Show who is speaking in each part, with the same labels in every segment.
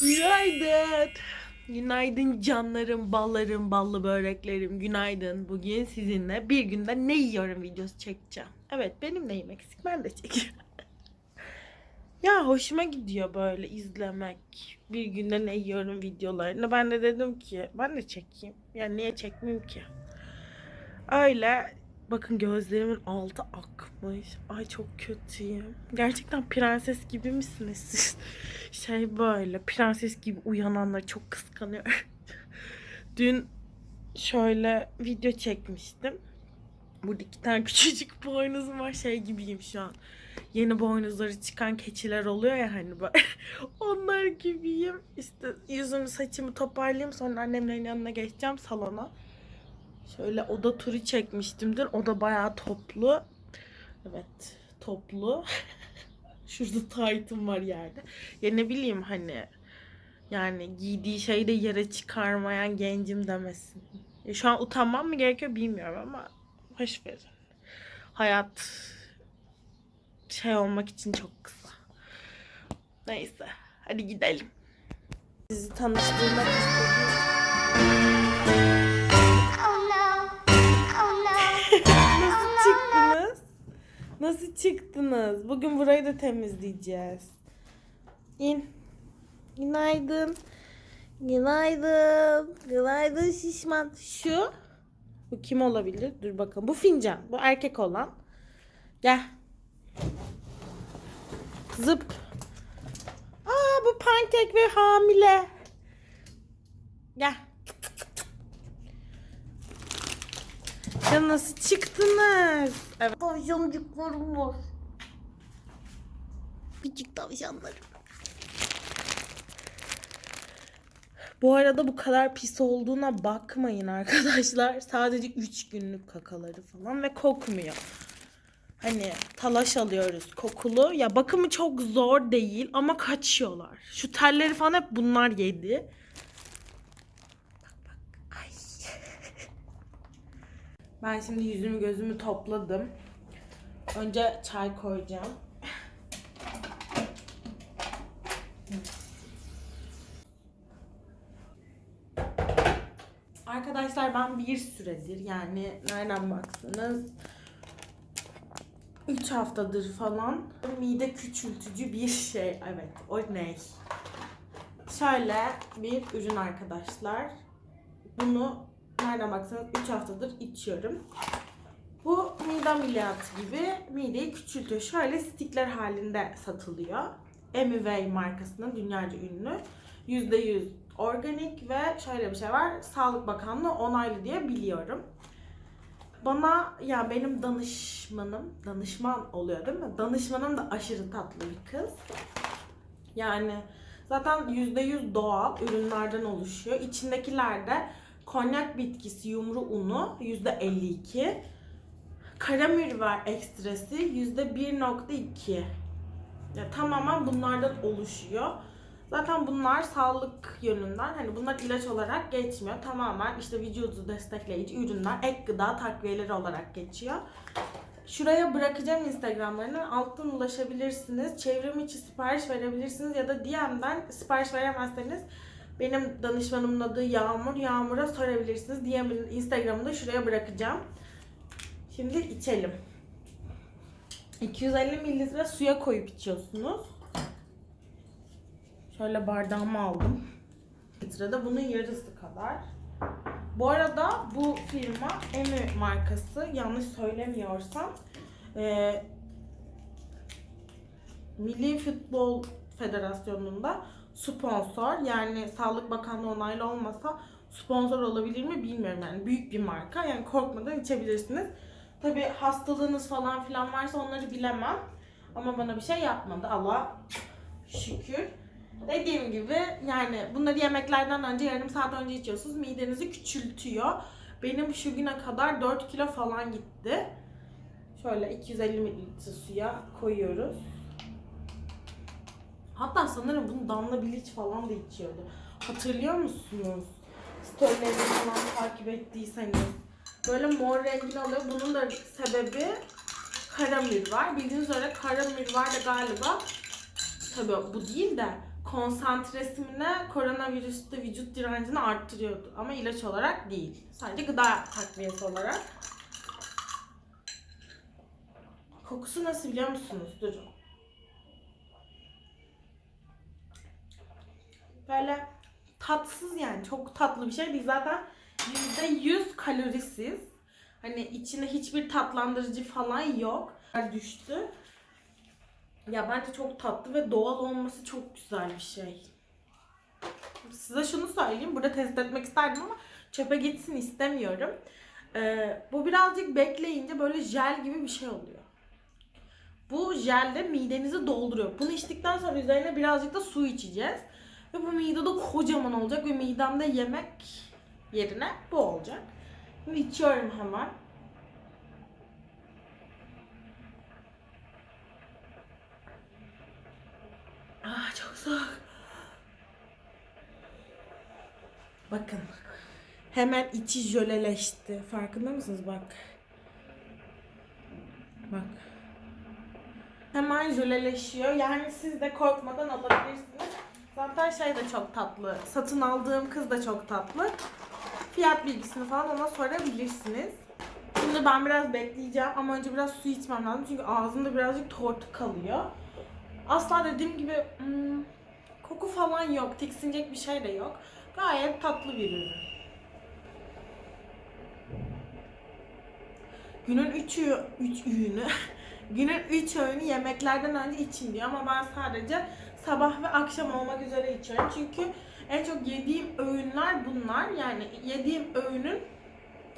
Speaker 1: Günaydın. Günaydın canlarım, ballarım, ballı böreklerim. Günaydın. Bugün sizinle bir günde ne yiyorum videosu çekeceğim. Evet benim neyim eksik ben de çekeceğim. ya hoşuma gidiyor böyle izlemek. Bir günde ne yiyorum videolarını. Ben de dedim ki ben de çekeyim. Yani niye çekmeyeyim ki? Öyle Bakın gözlerimin altı akmış. Ay çok kötüyüm. Gerçekten prenses gibi misiniz siz? Şey böyle prenses gibi uyananları çok kıskanıyorum. Dün şöyle video çekmiştim. Burada iki tane küçücük boynuzum var. Şey gibiyim şu an. Yeni boynuzları çıkan keçiler oluyor ya hani böyle. Onlar gibiyim. İşte yüzümü saçımı toparlayayım. Sonra annemlerin yanına geçeceğim salona. Şöyle oda turu çekmiştimdir. Oda bayağı toplu. Evet, toplu. Şurada taytım var yerde. Ya ne bileyim hani yani giydiği şeyi de yere çıkarmayan gencim demesin. Ya şu an utanmam mı gerekiyor bilmiyorum ama hoş verin. Hayat şey olmak için çok kısa. Neyse, hadi gidelim. Sizi tanıştırmak istedim. Nasıl çıktınız? Bugün burayı da temizleyeceğiz. İn. Günaydın. Günaydın. Günaydın şişman. Şu. Bu kim olabilir? Dur bakalım. Bu fincan. Bu erkek olan. Gel. Zıp. Aa bu pankek ve hamile. Gel. Ya nasıl çıktınız? Evet.
Speaker 2: Tavşancıklarım var. Küçük tavşanlarım.
Speaker 1: Bu arada bu kadar pis olduğuna bakmayın arkadaşlar. Sadece 3 günlük kakaları falan ve kokmuyor. Hani talaş alıyoruz kokulu. Ya bakımı çok zor değil ama kaçıyorlar. Şu telleri falan hep bunlar yedi. Bak bak. Ay. Ben şimdi yüzümü gözümü topladım. Önce çay koyacağım. Arkadaşlar ben bir süredir yani nereden baksanız 3 haftadır falan mide küçültücü bir şey. Evet o ne? Şöyle bir ürün arkadaşlar. Bunu nereden baksanız 3 haftadır içiyorum. Bu mide ameliyatı gibi mideyi küçültüyor. Şöyle stikler halinde satılıyor. Emiway markasının dünyaca ünlü. %100 organik ve şöyle bir şey var. Sağlık Bakanlığı onaylı diye biliyorum. Bana ya benim danışmanım, danışman oluyor değil mi? Danışmanım da aşırı tatlı bir kız. Yani zaten %100 doğal ürünlerden oluşuyor. İçindekiler de konyak bitkisi yumru unu %52. Karamür var ekstresi %1.2. Ya tamamen bunlardan oluşuyor. Zaten bunlar sağlık yönünden hani bunlar ilaç olarak geçmiyor. Tamamen işte vücudu destekleyici ürünler, ek gıda takviyeleri olarak geçiyor. Şuraya bırakacağım Instagram'larını. Alttan ulaşabilirsiniz. Çevrim içi sipariş verebilirsiniz ya da DM'den sipariş veremezseniz benim danışmanımın adı Yağmur. Yağmur'a sorabilirsiniz. DM'in Instagram'ını da şuraya bırakacağım. Şimdi içelim. 250 mililitre suya koyup içiyorsunuz. Şöyle bardağımı aldım. Litrede bunun yarısı kadar. Bu arada bu firma Emi markası yanlış söylemiyorsam e, Milli Futbol Federasyonu'nda sponsor yani Sağlık Bakanlığı onaylı olmasa sponsor olabilir mi bilmiyorum yani büyük bir marka yani korkmadan içebilirsiniz. Tabi hastalığınız falan filan varsa onları bilemem ama bana bir şey yapmadı Allah şükür. Dediğim gibi yani bunları yemeklerden önce yarım saat önce içiyorsunuz. Midenizi küçültüyor. Benim şu güne kadar 4 kilo falan gitti. Şöyle 250 mililitre suya koyuyoruz. Hatta sanırım bunu Damla Bilic falan da içiyordu. Hatırlıyor musunuz? Storylerini falan takip ettiyseniz. Böyle mor rengini alıyor. Bunun da sebebi karamür var. Bildiğiniz üzere karamür var da galiba tabii bu değil de konsantresini koronavirüste vücut direncini arttırıyordu. Ama ilaç olarak değil. Sadece gıda takviyesi olarak. Kokusu nasıl biliyor musunuz? Durun. Böyle tatsız yani. Çok tatlı bir şey değil. Zaten %100 kalorisiz. Hani içinde hiçbir tatlandırıcı falan yok. Düştü. Ya bence çok tatlı ve doğal olması çok güzel bir şey. Size şunu söyleyeyim. Burada test etmek isterdim ama çöpe gitsin istemiyorum. Ee, bu birazcık bekleyince böyle jel gibi bir şey oluyor. Bu jel de midenizi dolduruyor. Bunu içtikten sonra üzerine birazcık da su içeceğiz. Ve bu midede kocaman olacak ve midemde yemek yerine bu olacak. Şimdi içiyorum hemen. Ah çok soğuk. Bakın. Hemen içi jöleleşti. Farkında mısınız bak. Bak. Hemen jöleleşiyor. Yani siz de korkmadan alabilirsiniz. Zaten şey de çok tatlı. Satın aldığım kız da çok tatlı. Fiyat bilgisini falan ona sorabilirsiniz. Şimdi ben biraz bekleyeceğim ama önce biraz su içmem lazım. Çünkü ağzımda birazcık tortu kalıyor. Asla dediğim gibi hmm, koku falan yok. Tiksinecek bir şey de yok. Gayet tatlı bir ürün. Günün üç, üç öğünü günün üç öğünü yemeklerden önce için diyor ama ben sadece sabah ve akşam olmak üzere içiyorum. Çünkü en çok yediğim öğünler bunlar. Yani yediğim öğünün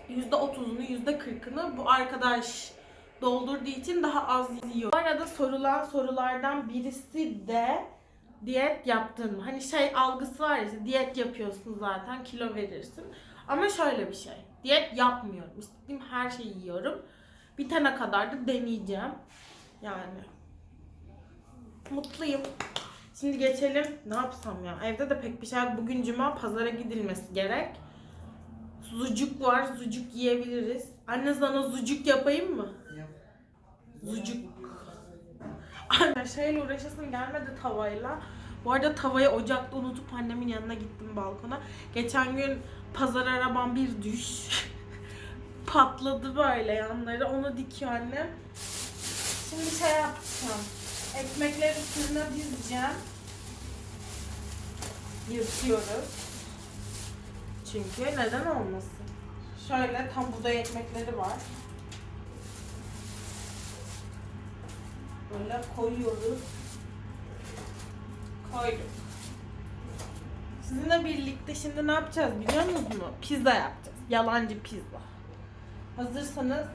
Speaker 1: %30'unu, %40'ını bu arkadaş doldurduğu için daha az yiyor. Bu arada sorulan sorulardan birisi de diyet yaptın mı? Hani şey algısı var ya işte diyet yapıyorsun zaten kilo verirsin. Ama şöyle bir şey. Diyet yapmıyorum. İstediğim her şeyi yiyorum. Bitene kadar da deneyeceğim. Yani. Mutluyum. Şimdi geçelim. Ne yapsam ya? Evde de pek bir şey yok. Bugün cuma pazara gidilmesi gerek. Zucuk var. Zucuk yiyebiliriz. Anne sana zucuk yapayım mı? Zucuk. Anne şeyle uğraşasım gelmedi tavayla. Bu arada tavayı ocakta unutup annemin yanına gittim balkona. Geçen gün pazar arabam bir düş. Patladı böyle yanları. Onu dikiyor annem. Şimdi şey yapacağım. Ekmekleri fırına dizeceğim. Yırtıyoruz. Çünkü neden olmasın? Şöyle tam buğday ekmekleri var. Böyle koyuyoruz. Koyduk. Sizinle birlikte şimdi ne yapacağız biliyor musunuz? Pizza yapacağız. Yalancı pizza. Hazırsanız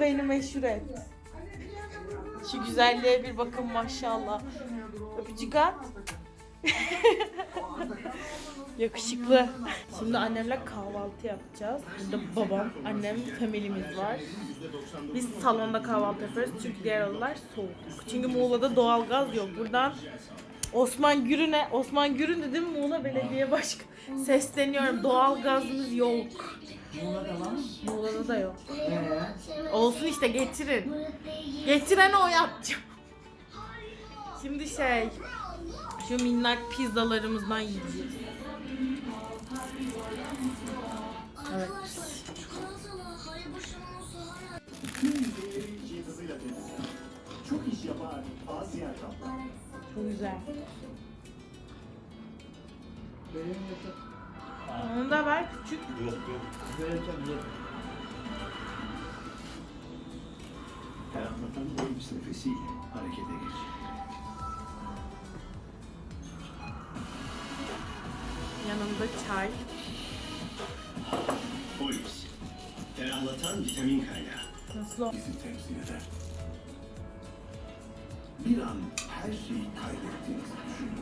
Speaker 1: Diyordun beni meşhur et. Şu güzelliğe bir bakın maşallah. Öpücük at. Yakışıklı. Şimdi annemle kahvaltı yapacağız. Burada babam, annem, familimiz var. Biz salonda kahvaltı yapıyoruz çünkü diğer odalar soğuk. Çünkü Muğla'da doğalgaz yok. Buradan Osman Gürün'e, Osman Gürün dedim Muğla Belediye Başkanı. Sesleniyorum doğalgazımız yok. Muğla'da da yok. Olsun işte getirin. Getiren o yapacağım. Şimdi şey, şu minnak pizzalarımızdan yiyeceğiz. Evet.
Speaker 3: Çok
Speaker 1: güzel. Onu da ver küçük.
Speaker 3: Ferahlatan bu elbis nefesiyle harekete geç.
Speaker 1: Yanında çay.
Speaker 3: Polis. Ferahlatan vitamin kaynağı.
Speaker 1: Nasıl o?
Speaker 3: Bizi temsil eder. Bir an her şeyi kaybettiğinizi düşünün.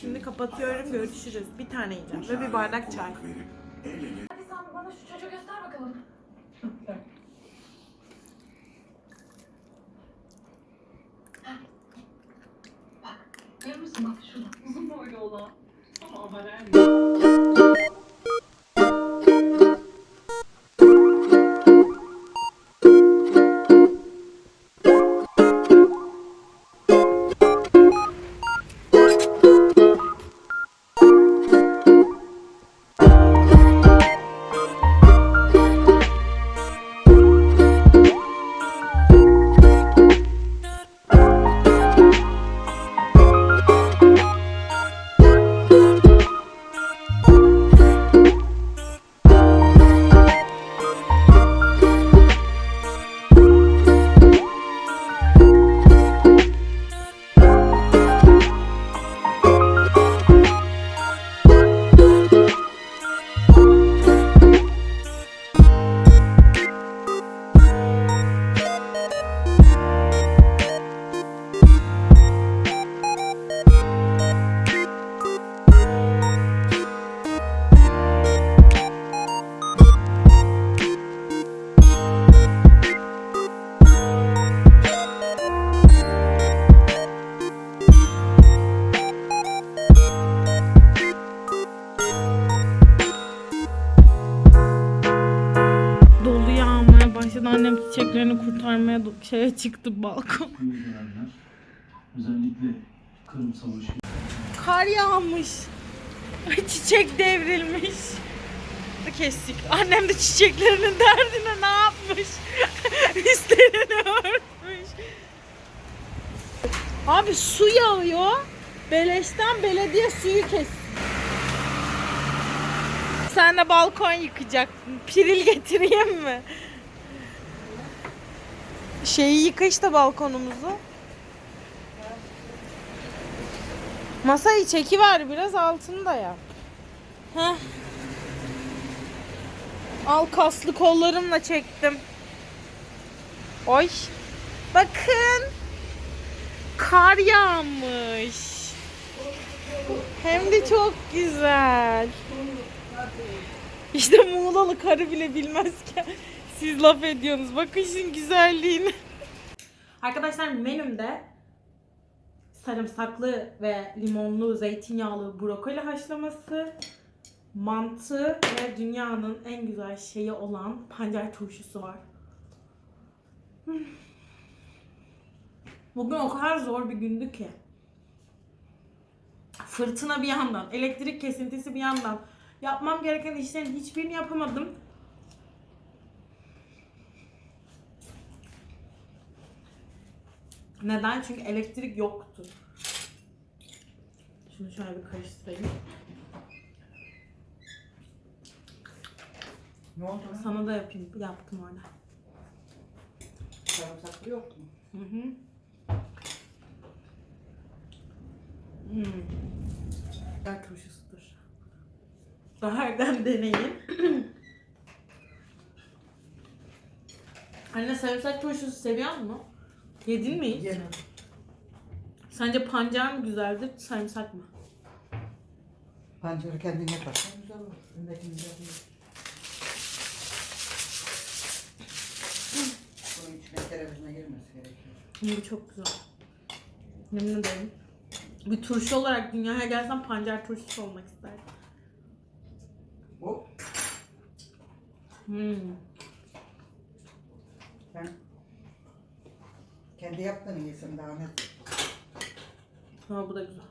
Speaker 1: Şimdi kapatıyorum görüşürüz. Bir tane yiyeceğim ve bir bardak çay.
Speaker 3: Verip el ele
Speaker 4: Hadi sen bana şu çocuğu göster bakalım. Bak, görür müsün bak şurada uzun boylu olan. Ama haber
Speaker 1: Dolu şeye çıktı balkon.
Speaker 5: Özellikle Kırım Savaşı
Speaker 1: Kar yağmış. Çiçek devrilmiş. Kestik. Annem de çiçeklerinin derdine ne yapmış? Üstlerini örtmüş. Abi su yağıyor. Beleşten belediye suyu kes. Sen de balkon yıkacaktın. Piril getireyim mi? Şeyi yıka işte balkonumuzu. Masayı çekiver biraz altını da yap. Heh. Al kaslı kollarımla çektim. Oy. Bakın. Kar yağmış. Hem de çok güzel. İşte Muğlalı karı bile bilmezken siz laf ediyorsunuz. Bakın şunun güzelliğine. Arkadaşlar menümde sarımsaklı ve limonlu, zeytinyağlı brokoli haşlaması, mantı ve dünyanın en güzel şeyi olan pancar turşusu var. Bugün o kadar zor bir gündü ki. Fırtına bir yandan, elektrik kesintisi bir yandan. Yapmam gereken işlerin hiçbirini yapamadım. Neden? Çünkü elektrik yoktu. Şunu şöyle bir karıştırayım.
Speaker 6: Ne oldu?
Speaker 1: Sana da yapayım. Yaptım orada.
Speaker 6: Sarımsaklı yok mu?
Speaker 1: Hı hı. Hmm. Biber turşusudur. Daherden deneyin. Anne sarımsak turşusu seviyor musun? Yedin mi hiç?
Speaker 6: Yerim.
Speaker 1: Sence pancar mı güzeldir, sarımsak mı?
Speaker 6: Pancarı kendin yaparsan güzel olur. Ündeki güzel değil. Bunun içine kerevizine girmesi gerekiyor.
Speaker 1: Bu çok güzel. Yemin ederim. Bir turşu olarak dünyaya gelsem pancar turşusu olmak isterdim.
Speaker 6: Bu
Speaker 1: Hmm.
Speaker 6: Kendi yaptığını yesin daha net.
Speaker 1: Ama bu da güzel.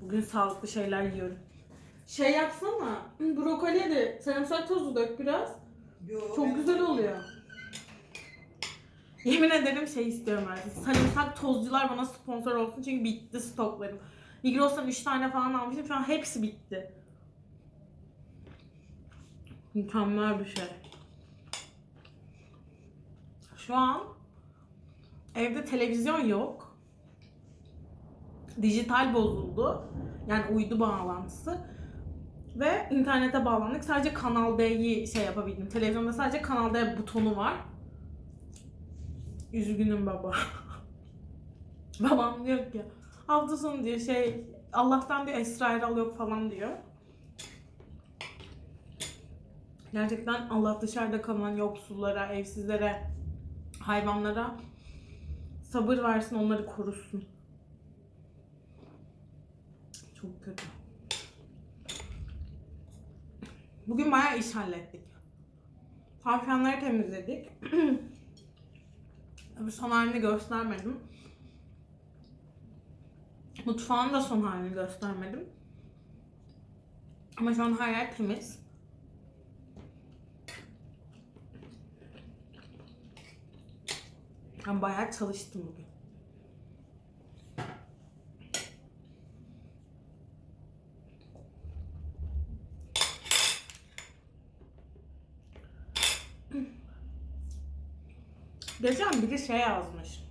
Speaker 1: Bugün sağlıklı şeyler yiyorum. Şey yapsana, brokoliye de sarımsak tozu dök biraz.
Speaker 6: Yo,
Speaker 1: Çok
Speaker 6: ben-
Speaker 1: güzel oluyor. Yemin ederim şey istiyorum artık. Sarımsak tozcular bana sponsor olsun çünkü bitti stoklarım. Migros'tan 3 tane falan almıştım. Şu an hepsi bitti. Mükemmel bir şey. Şu an evde televizyon yok. Dijital bozuldu. Yani uydu bağlantısı. Ve internete bağlandık. Sadece Kanal D'yi şey yapabildim. Televizyonda sadece Kanal D butonu var. Üzgünüm baba. Babam diyor ki hafta sonu diyor şey Allah'tan diyor Esra Erol yok falan diyor. Gerçekten Allah dışarıda kalan yoksullara, evsizlere, hayvanlara sabır versin, onları korusun. Çok kötü. Bugün bayağı iş hallettik. Tavşanları temizledik. Tabii son halini göstermedim. Mutfağın da son halini göstermedim. Ama şu an her temiz. Ben bayağı çalıştım bugün. Geçen biri şey yazmış.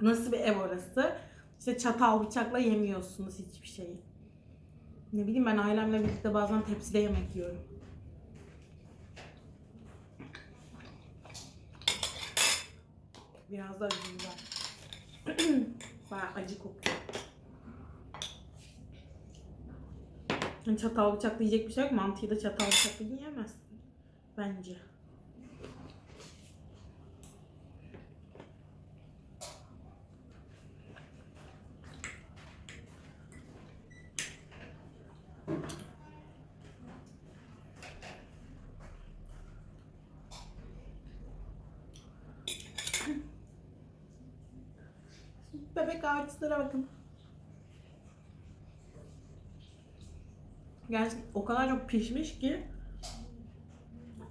Speaker 1: Nasıl bir ev orası? İşte çatal bıçakla yemiyorsunuz hiçbir şeyi. Ne bileyim ben ailemle birlikte bazen tepside yemek yiyorum. Biraz da acı biber. Bayağı acı kokuyor. Çatal bıçakla yiyecek bir şey yok. Mantıyı da çatal bıçakla yiyemezsin. Bence. Bebek ağaçlara bakın. Gerçekten o kadar çok pişmiş ki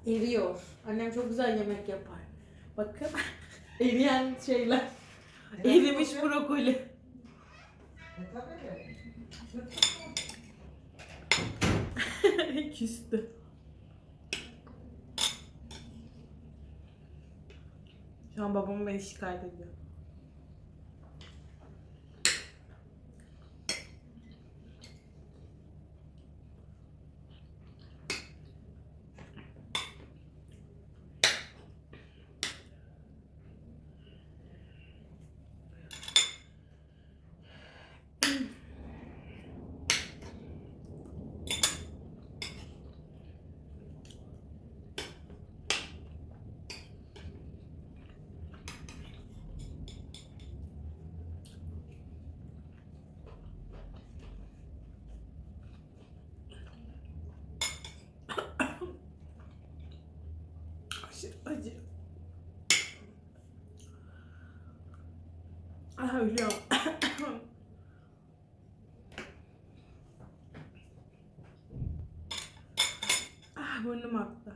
Speaker 1: eriyor. Annem çok güzel yemek yapar. Bakın eriyen şeyler. Erimiş brokoli.
Speaker 6: E.
Speaker 1: Küstü. Şu an babam beni şikayet ediyor. Aşırı acı. Ah ölüyorum. ah burnum aktı.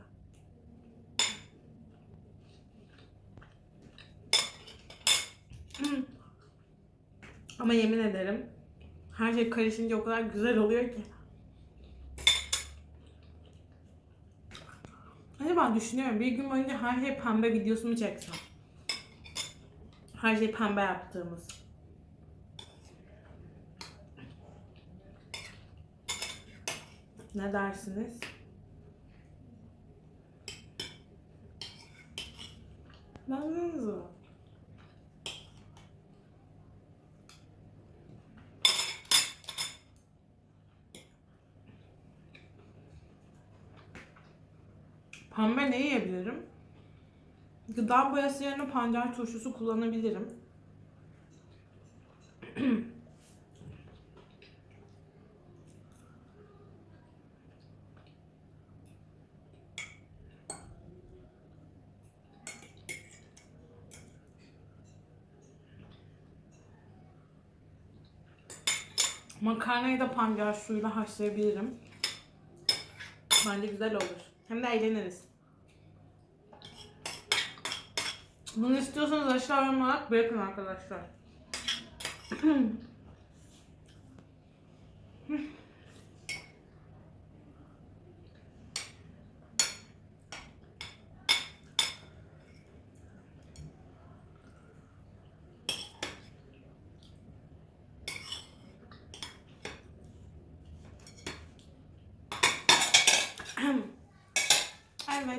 Speaker 1: Hmm. Ama yemin ederim her şey karışınca o kadar güzel oluyor ki. Düşünüyorum bir gün boyunca her şey pembe videosunu çeksem. Her şey pembe yaptığımız. Ne dersiniz? Baksanıza. Pembe ne yiyebilirim? Gıda boyası yerine pancar turşusu kullanabilirim. Makarnayı da pancar suyuyla haşlayabilirim. Bence güzel olur. Hem de eğleniriz. Bunu istiyorsanız aşağı olarak bırakın arkadaşlar.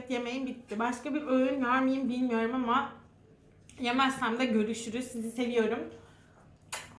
Speaker 1: Evet yemeğim bitti. Başka bir öğün var mıyım bilmiyorum ama yemezsem de görüşürüz. Sizi seviyorum.